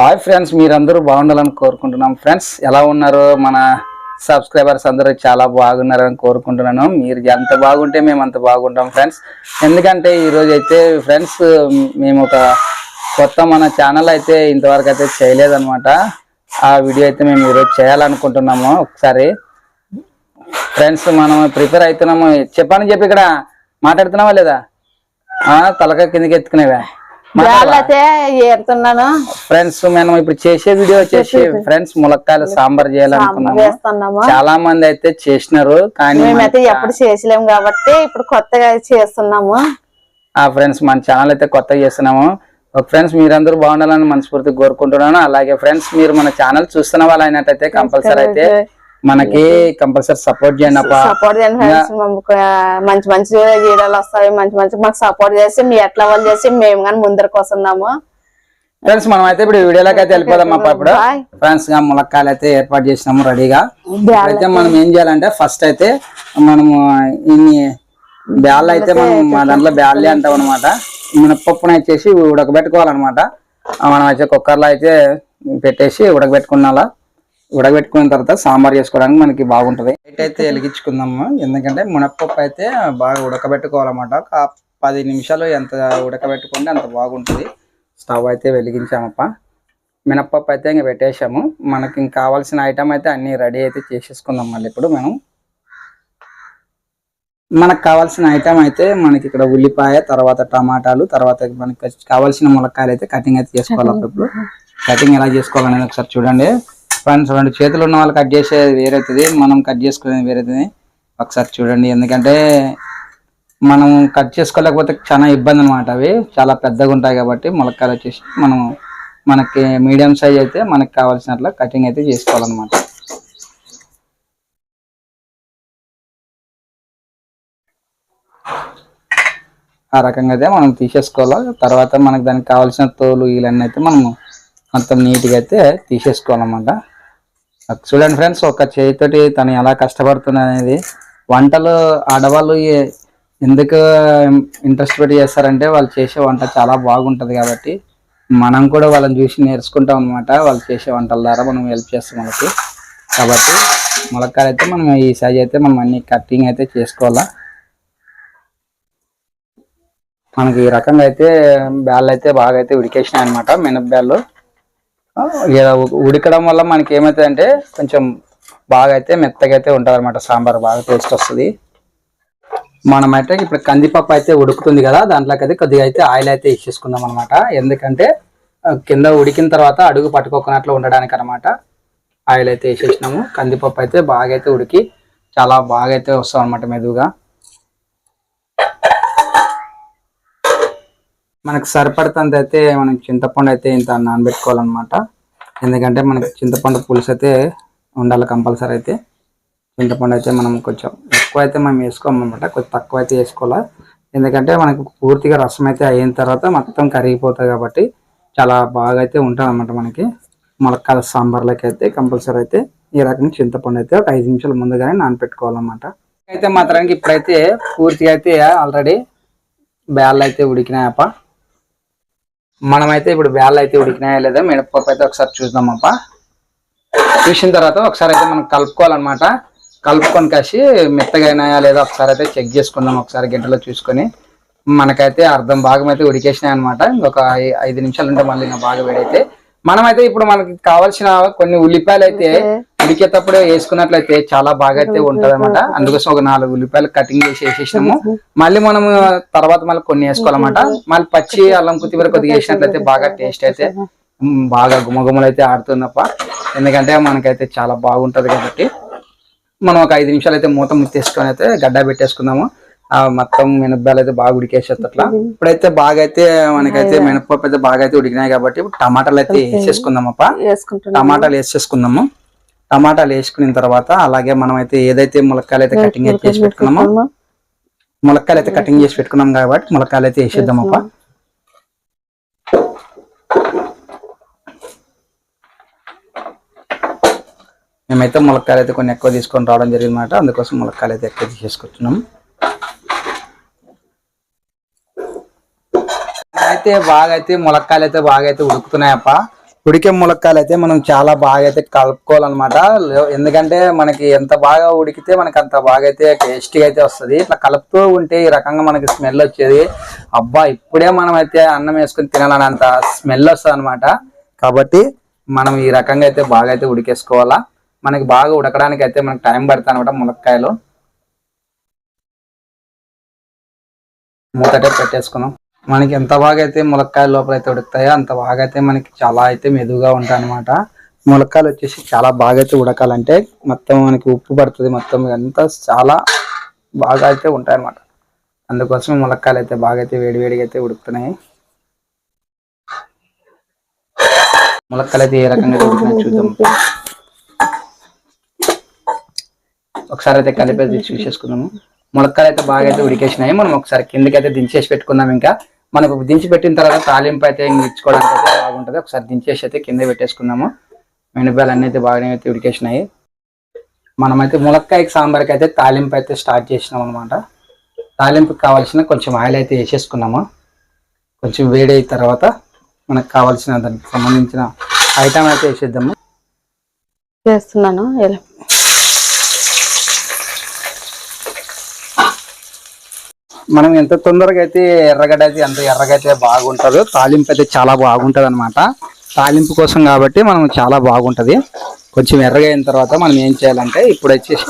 Hi friends మీరందరూ బాగుండాలని కోరుకుంటున్నాం. ఫ్రెండ్స్ ఎలా ఉన్నారు? మన సబ్స్క్రైబర్స్ అందరూ చాలా బాగున్నారని కోరుకుంటున్నాను. మీరు ఎంత బాగుంటే మేము అంత బాగుంటాం ఫ్రెండ్స్ ఎందుకంటే ఈరోజు అయితే ఫ్రెండ్స్ మేము ఒక కొత్త మన ఛానల్ అయితే ఇంతవరకు అయితే చేయలేదనమాట ఆ వీడియో అయితే మేము ఈరోజు చేయాలనుకుంటున్నాము ఒకసారి. ఫ్రెండ్స్ మనం ప్రిపేర్ అవుతున్నాము. చెప్పని చెప్పి ఇక్కడ మాట్లాడుతున్నావా లేదా? తలక కిందకి ఎత్తుకునేవా? ఫ్రెండ్స్ మనం ఇప్పుడు చేసే వీడియో వచ్చేసి ఫ్రెండ్స్ ములక్కాయల సాంబార్ చేయాలనుకున్నాము. చాలా మంది అయితే చేసినారు కానీ మేమైతే ఎప్పుడు చేసలేము కాబట్టి ఇప్పుడు కొత్తగా చేస్తున్నాము. ఆ ఫ్రెండ్స్ మన ఛానల్ అయితే కొత్తగా చేస్తున్నాము. ఫ్రెండ్స్ మీరందరూ బాగుండాలని మనస్ఫూర్తిగా కోరుకుంటున్నాను. అలాగే ఫ్రెండ్స్ మీరు మన ఛానల్ చూస్తున్న వాళ్ళు అయినట్టయితే కంపల్సరీ అయితే మనకి కంపల్సరీ సపోర్ట్ చేయండి సపోర్ట్ చేయండి మంచి మంచి వీడియోలు వస్తాయి మంచి మంచి మాకు సపోర్ట్ చేసి మీ ఎట్లా వాళ్ళు చేసి మేము కానీ ముందరకు వస్తున్నాము. ఫ్రెండ్స్ మనం అయితే ఇప్పుడు వీడియోలోకి అయితే వెళ్ళిపోదాం ఇప్పుడు. ఫ్రెండ్స్గా ములక్కాయలు అయితే ఏర్పాటు చేసినాము రెడీగా. అయితే మనం ఏం చేయాలంటే ఫస్ట్ అయితే మనము ఇన్ని బ్యాళ్ళు అయితే మనం మా దాంట్లో బ్యాళ్ళే అంటాం అనమాట మినపప్పును వచ్చేసి ఉడకబెట్టుకోవాలన్నమాట. మనం అయితే కుక్కర్లో అయితే పెట్టేసి ఉడకబెట్టుకున్నాలా. ఉడకబెట్టుకున్న తర్వాత సాంబార్ చేసుకోవడానికి మనకి బాగుంటది. లైట్ అయితే వెలిగించుకుందాము. ఎందుకంటే మినపప్పు అయితే బాగా ఉడకబెట్టుకోవాలన్నమాట. ఒక పది నిమిషాలు ఎంత ఉడకబెట్టుకుంటే అంత బాగుంటుంది. స్టవ్ అయితే వెలిగించామప్ప. మినప్పప్పు అయితే ఇంకా పెట్టేశాము. మనకి ఇంకా కావాల్సిన ఐటమ్ అయితే అన్ని రెడీ అయితే చేసేసుకుందాం మళ్ళీ ఇప్పుడు మనం. మనకు కావాల్సిన ఐటమ్ అయితే మనకి ఇక్కడ ఉల్లిపాయ తర్వాత టమాటాలు తర్వాత మనకి కావాల్సిన ములక్కాయలు అయితే కటింగ్ అయితే చేసుకోవాలి అప్పుడు ఇప్పుడు కటింగ్ ఎలా చేసుకోవాలనేది ఒకసారి చూడండి. ఫ్రెండ్స్ రెండు చేతులు ఉన్న వాళ్ళు కట్ చేసేది వేరవుతుంది మనం కట్ చేసుకునేది వేరేది ఒకసారి చూడండి ఎందుకంటే మనం కట్ చేసుకోలేకపోతే చాలా ఇబ్బంది అనమాట అవి. చాలా పెద్దగా ఉంటాయి కాబట్టి ములక్కాయలు వచ్చేసి మనం మనకి మీడియం సైజ్ అయితే మనకి కావాల్సినట్లు కటింగ్ అయితే చేసుకోవాలన్నమాట. ఆ రకంగా అయితే మనం తీసేసుకోవాలి. తర్వాత మనకి దానికి కావాల్సిన తోలు ఇవన్నీ అయితే మనము మొత్తం నీట్గా అయితే తీసేసుకోవాలన్నమాట. చూడండి ఫ్రెండ్స్ ఒక చేతితోటి తను ఎలా కష్టపడుతుంది అనేది వంటలు ఆడవాళ్ళు ఎందుకు ఇంట్రెస్ట్ పెట్టి చేస్తారంటే వాళ్ళు చేసే వంట చాలా బాగుంటది కాబట్టి మనం కూడా వాళ్ళని చూసి నేర్చుకుంటాం అనమాట వాళ్ళు చేసే వంటల ద్వారా మనం హెల్ప్ చేస్తాం వాళ్ళకి. కాబట్టి ములక్కాయలు అయితే మనం ఈ సైజ్ అయితే మనం అన్ని కటింగ్ అయితే చేసుకోవాలా. మనకి ఈ రకంగా అయితే బ్యాళ్ళు అయితే బాగా అయితే ఉడికేసినాయి అనమాట మినప బ్యాళ్ళు. ఉడకడం వల్ల మనకి ఏమవుతుందంటే కొంచెం బాగా అయితే మెత్తగా అయితే ఉంటుంది అనమాట సాంబార్ బాగా టేస్ట్ వస్తుంది. మనమైతే ఇప్పుడు కందిపప్పు అయితే ఉడుకుతుంది కదా దాంట్లోకి అయితే కొద్దిగా అయితే ఆయిల్ అయితే ఇచ్చేసుకుందాం అనమాట ఎందుకంటే కింద ఉడికిన తర్వాత అడుగు పట్టుకోకున్నట్లు ఉండడానికి అనమాట ఆయిల్ అయితే వేసేసినాము. కందిపప్పు అయితే బాగా అయితే ఉడికి చాలా బాగా అయితే వస్తాం అనమాట మెదువుగా. మనకు సరిపడుతుంది అయితే మనకి చింతపండు అయితే ఇంత నానబెట్టుకోవాలన్నమాట. ఎందుకంటే మనకి చింతపండు పులుసు అయితే ఉండాలి కంపల్సరీ అయితే. చింతపండు అయితే మనం కొంచెం ఎక్కువ అయితే మనం వేసుకోమన్నమాట. కొంచెం తక్కువ అయితే వేసుకోవాలి. ఎందుకంటే మనకు పూర్తిగా రసం అయితే అయిన తర్వాత మొత్తం కరిగిపోతుంది కాబట్టి చాలా బాగా అయితే ఉంటుంది అనమాట మనకి. ములక్కాల సాంబార్లకి అయితే కంపల్సరీ అయితే ఈ రకంగా చింతపండు అయితే ఒక ఐదు నిమిషాల ముందుగానే నానపెట్టుకోవాలన్నమాట అయితే మాత్రానికి ఇప్పుడైతే పూర్తిగా అయితే ఆల్రెడీ బ్యాళ్ళు అయితే ఉడికినాయప్ప. మనమైతే ఇప్పుడు వేళ్ళు అయితే ఉడికినాయా లేదా మినపప్పు అయితే ఒకసారి చూద్దామప్ప. చూసిన తర్వాత ఒకసారి అయితే మనం కలుపుకోవాలన్నమాట. కలుపుకొని కాసి మెత్తగా అయినాయా లేదా ఒకసారి అయితే చెక్ చేసుకుందాం ఒకసారి గంటలో చూసుకొని. మనకైతే అర్ధం భాగం అయితే ఉడికేసినాయి అనమాట ఇంకొక ఐదు నిమిషాలు ఉంటే మళ్ళీ ఇంకా బాగా వేడైతే. మనమైతే ఇప్పుడు మనకి కావాల్సిన కొన్ని ఉల్లిపాయలు అయితే ఉడికేటప్పుడు వేసుకున్నట్లయితే చాలా బాగా అయితే ఉంటది అనమాట అందుకోసం ఒక నాలుగు ఉల్లిపాయలు కటింగ్ చేసి వేసేసినాము. మళ్ళీ మనము తర్వాత మళ్ళీ కొన్ని వేసుకోవాలన్నమాట. మళ్ళీ పచ్చి అల్లం కొత్తిమీర కొద్దిగా వేసినట్లయితే బాగా టేస్ట్ అయితే బాగా గుమగుమలు అయితే ఆడుతుందప్ప. ఎందుకంటే మనకైతే చాలా బాగుంటది కాబట్టి. మనం ఒక ఐదు నిమిషాలు అయితే మూత ముత్తేసుకొని అయితే గడ్డ పెట్టేసుకుందాము. ఆ మొత్తం మినప్పాలు అయితే బాగా ఉడికేసేది అట్లా. ఇప్పుడైతే బాగా అయితే మనకైతే మినపప్పు అయితే బాగా అయితే ఉడికినాయి కాబట్టి టమాటాలు అయితే వేసేసుకుందామప్ప. వేసుకుంటున్నాము. టమాటాలు వేసేసుకుందాము. టమాటాలు వేసుకున్న తర్వాత అలాగే మనం అయితే ఏదైతే ములక్కాయలు అయితే కటింగ్ అయితే చేసి పెట్టుకున్నామో ములక్కాయలు అయితే కటింగ్ చేసి పెట్టుకున్నాం కాబట్టి ములక్కాయలు అయితే వేసేద్దామప్ప మేమైతే ములక్కాయలు అయితే కొన్ని ఎక్కువ తీసుకొని రావడం జరిగింది అనమాట అందుకోసం ములక్కాయలు అయితే ఎక్కువ తీసేసుకొచ్చున్నాం అయితే బాగా అయితే ములక్కాయలు అయితే బాగా అయితే ఉడుకుతున్నాయప్ప ఉడికే ములక్కాయలు అయితే మనం చాలా బాగా అయితే కలుపుకోవాలన్నమాట ఎందుకంటే మనకి ఎంత బాగా ఉడికితే మనకి అంత బాగా అయితే టేస్టీగా అయితే వస్తుంది. ఇట్లా కలుపుతూ ఉంటే ఈ రకంగా మనకి స్మెల్ వచ్చేది. అబ్బా ఇప్పుడే మనం అయితే అన్నం వేసుకుని తినాలని అంత స్మెల్ వస్తుంది అనమాట కాబట్టి మనం ఈ రకంగా అయితే బాగా అయితే ఉడికేసుకోవాలా. మనకి బాగా ఉడకడానికి అయితే మనకి టైం పడుతుంది అనమాట ములక్కాయలు. మూతటే పెట్టేసుకున్నాం. మనకి ఎంత బాగా అయితే ములక్కాయల లోపల అయితే ఉడుకుతాయో అంత బాగా అయితే మనకి చాలా అయితే మెదుగుగా ఉంటాయి అనమాట ములక్కాయలు వచ్చేసి చాలా బాగా అయితే ఉడకాలంటే మొత్తం మనకి ఉప్పు పడుతుంది మొత్తం అంతా చాలా బాగా అయితే ఉంటాయి అనమాట అందుకోసం ములక్కాయలు అయితే బాగా అయితే వేడివేడిగా అయితే ఉడుకుతున్నాయి. ములక్కలు అయితే ఏ రకంగా ఉడుకుతున్నాయి చూద్దాం. ఒకసారి అయితే కలిపి చూసేసుకుందాము. ములక్కలు అయితే బాగా అయితే ఉడికేసినాయి. మనం ఒకసారి కిందకి అయితే దించేసి పెట్టుకుందాం ఇంకా. మనకు దించి పెట్టిన తర్వాత తాలింపు అయితే ఇచ్చుకోవడానికి అయితే బాగుంటుంది. ఒకసారి దించేసి అయితే కింద పెట్టేసుకుందాము. మినపాయలు అన్ని అయితే బాగానే అయితే ఉడికేసినాయి. మనమైతే ములక్కాయకి సాంబార్కి అయితే తాలింపు అయితే స్టార్ట్ చేసినాం అనమాట తాలింపుకి కావాల్సిన కొంచెం ఆయిల్ అయితే వేసేసుకున్నాము. కొంచెం వేడి అయిన తర్వాత మనకు కావాల్సిన దానికి సంబంధించిన ఐటమ్ అయితే వేసేద్దాము. చేస్తున్నాను. మనం ఎంత తొందరగా అయితే ఎర్రగడ్డ అయితే ఎంత ఎర్రగా అయితే బాగుంటుందో తాలింపు అయితే చాలా బాగుంటుంది అనమాట తాలింపు కోసం కాబట్టి మనం చాలా బాగుంటుంది. కొంచెం ఎర్రగా అయిన తర్వాత మనం ఏం చేయాలంటే ఇప్పుడు వచ్చేసి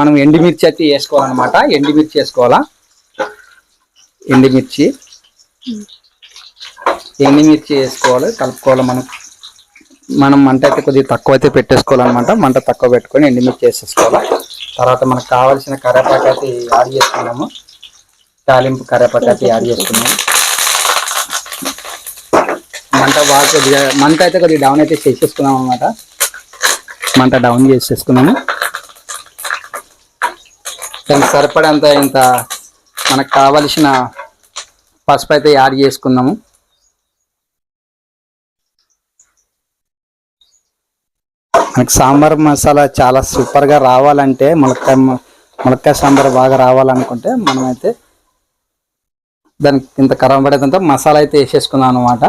మనం ఎండుమిర్చి అయితే వేసుకోవాలన్నమాట. ఎండుమిర్చి వేసుకోవాలా? ఎండుమిర్చి. ఎండుమిర్చి వేసుకోవాలి కలుపుకోవాలి మనం. మనం మంట అయితే కొద్దిగా తక్కువ అయితే పెట్టేసుకోవాలన్నమాట. మంట తక్కువ పెట్టుకొని ఎండుమిర్చి వేసేసుకోవాలి. తర్వాత మనకు కావాల్సిన కరేపాకు అయితే యాడ్ చేసుకున్నాము తాలింపు అయితే యాడ్ చేసుకున్నాం. మంట బాగా కొద్దిగా మంట అయితే కొద్దిగా డౌన్ అయితే చేసేసుకున్నాం అనమాట మంట డౌన్ చేసేసుకున్నాము. దానికి సరిపడంత ఇంత మనకు కావలసిన పసుపు అయితే యాడ్ చేసుకున్నాము. మనకి సాంబార్ మసాలా చాలా సూపర్గా రావాలంటే ములక్కాయ ములక్కాయ సాంబార్ బాగా రావాలనుకుంటే మనమైతే దానికి ఇంత కరం పడేదంతా మసాలా అయితే వేసేసుకుందాం అనమాట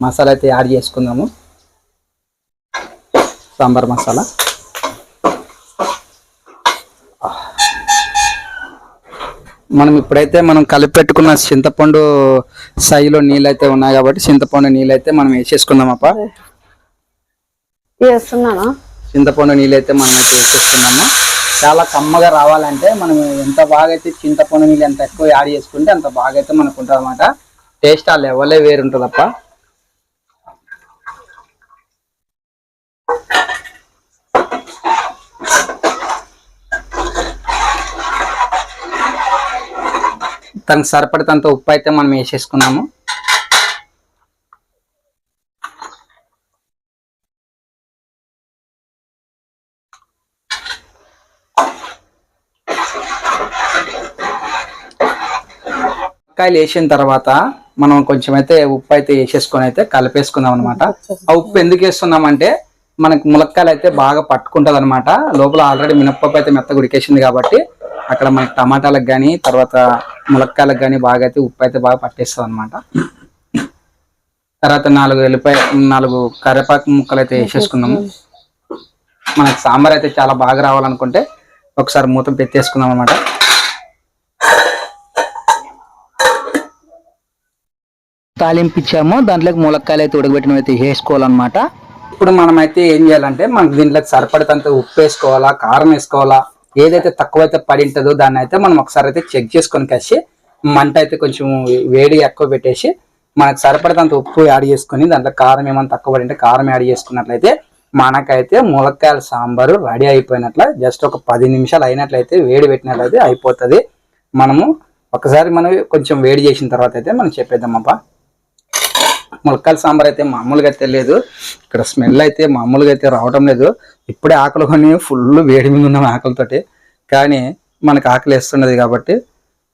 మసాలా అయితే యాడ్ చేసుకుందాము. సాంబార్ మసాలా. మనం ఇప్పుడైతే మనం కలిపి పెట్టుకున్న చింతపండు సైలో నీళ్ళు అయితే ఉన్నాయి కాబట్టి చింతపండు నీళ్ళు అయితే మనం వేసేసుకుందాం అప్ప. చింతపండు నీళ్ళు అయితే మనం అయితే వేసేసుకున్నాము చాలా కమ్మగా రావాలంటే మనం ఎంత బాగా అయితే చింతపండు నీళ్ళు ఎంత ఎక్కువ యాడ్ చేసుకుంటే అంత బాగా అయితే మనకు ఉంటుంది అనమాట టేస్ట్ ఆ లెవెలే వేరు ఉంటుందప్ప తనకు సరిపడినంత ఉప్పు అయితే మనం వేసేసుకున్నాము. కాయలు వేసిన తర్వాత మనం కొంచెం అయితే ఉప్పు అయితే వేసేసుకొని అయితే కలిపేసుకుందాం అనమాట ఆ ఉప్పు ఎందుకు వేస్తున్నామంటే మనకి ములక్కాయలు అయితే బాగా పట్టుకుంటుంది అనమాట లోపల ఆల్రెడీ మినప్పప్పు అయితే మెత్త ఉడికేసింది కాబట్టి అక్కడ మనకి టమాటాలకు కానీ తర్వాత ములక్కాయలకు కానీ బాగా అయితే ఉప్పు అయితే బాగా పట్టేస్తుంది అనమాట తర్వాత నాలుగు వెల్లిపాయ నాలుగు కరివేపాకు ముక్కలు అయితే వేసేసుకున్నాము మనకి సాంబార్ అయితే చాలా బాగా రావాలనుకుంటే ఒకసారి మూత పెట్టేసుకుందాం అనమాట తాలింపు ఇచ్చామో దాంట్లోకి ములక్కాయలు అయితే ఉడకబెట్టినవి అయితే వేసుకోవాలన్నమాట. ఇప్పుడు మనం అయితే ఏం చేయాలంటే మనకు దీంట్లోకి సరిపడతంత ఉప్పు వేసుకోవాలా కారం వేసుకోవాలా ఏదైతే తక్కువైతే పడి ఉంటుందో దాన్ని అయితే మనం ఒకసారి అయితే చెక్ చేసుకొని కలిసి మంట అయితే కొంచెం వేడి ఎక్కువ పెట్టేసి మనకు సరిపడతంత ఉప్పు యాడ్ చేసుకొని దాంట్లో కారం ఏమైనా తక్కువ పడి ఉంటే కారం యాడ్ చేసుకున్నట్లయితే మనకైతే ములక్కాయల సాంబారు రెడీ అయిపోయినట్ల జస్ట్ ఒక పది నిమిషాలు అయినట్లయితే వేడి పెట్టినట్లయితే అయిపోతుంది. మనము ఒకసారి మనం కొంచెం వేడి చేసిన తర్వాత అయితే మనం చెప్పేద్దాం అబ్బా ములక్కాయల సాంబార్ అయితే మామూలుగా అయితే లేదు. ఇక్కడ స్మెల్ అయితే మామూలుగా అయితే రావటం లేదు. ఇప్పుడే ఆకలి కొని ఫుల్ వేడి మీద ఉన్నాం ఆకలితోటి. కానీ మనకు ఆకలి వేస్తున్నది కాబట్టి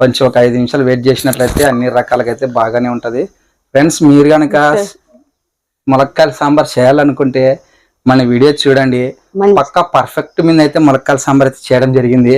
కొంచెం ఒక ఐదు నిమిషాలు వెయిట్ చేసినట్లయితే అన్ని రకాలుగా అయితే బాగానే ఉంటది. ఫ్రెండ్స్ మీరు కనుక ములక్కాయల సాంబార్ చేయాలనుకుంటే మన వీడియో చూడండి. పక్కా పర్ఫెక్ట్ మీద అయితే ములక్కాయల సాంబార్ అయితే చేయడం జరిగింది.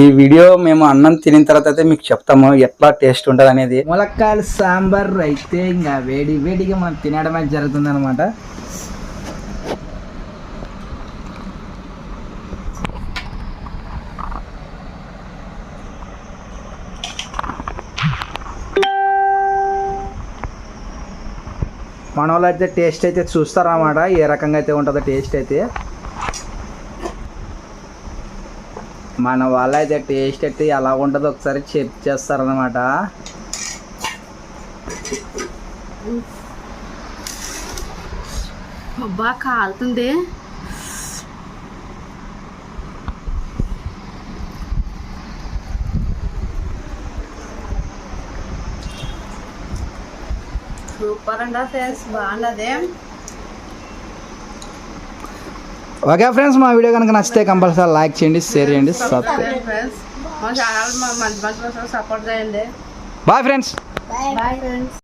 ఈ వీడియో మేము అన్నం తినిన తర్వాత అయితే మీకు చెప్తాము ఎట్లా టేస్ట్ ఉంటుంది అనేది. ములక్కాయల సాంబార్ అయితే ఇంకా వేడి వేడిగా మనం తినడమే జరుగుతుంది అనమాట మన వాళ్ళు అయితే టేస్ట్ అయితే చూస్తారన్నమాట ఏ రకంగా అయితే ఉంటుందో టేస్ట్ అయితే. మన వాళ్ళ అయితే టేస్ట్ అయితే ఎలా ఉంటుందో ఒకసారి చెక్ చేస్తారనమాట అబ్బా కాలుతుంది. సూపర్ అండి ఫ్రెండ్స్ బాగున్నది ఓకే ఫ్రెండ్స్ మా వీడియో కనుక నచ్చితే కంపల్సరీ లైక్ చేయండి షేర్ చేయండి సబ్స్క్రైబ్ బాయ్ ఫ్రెండ్స్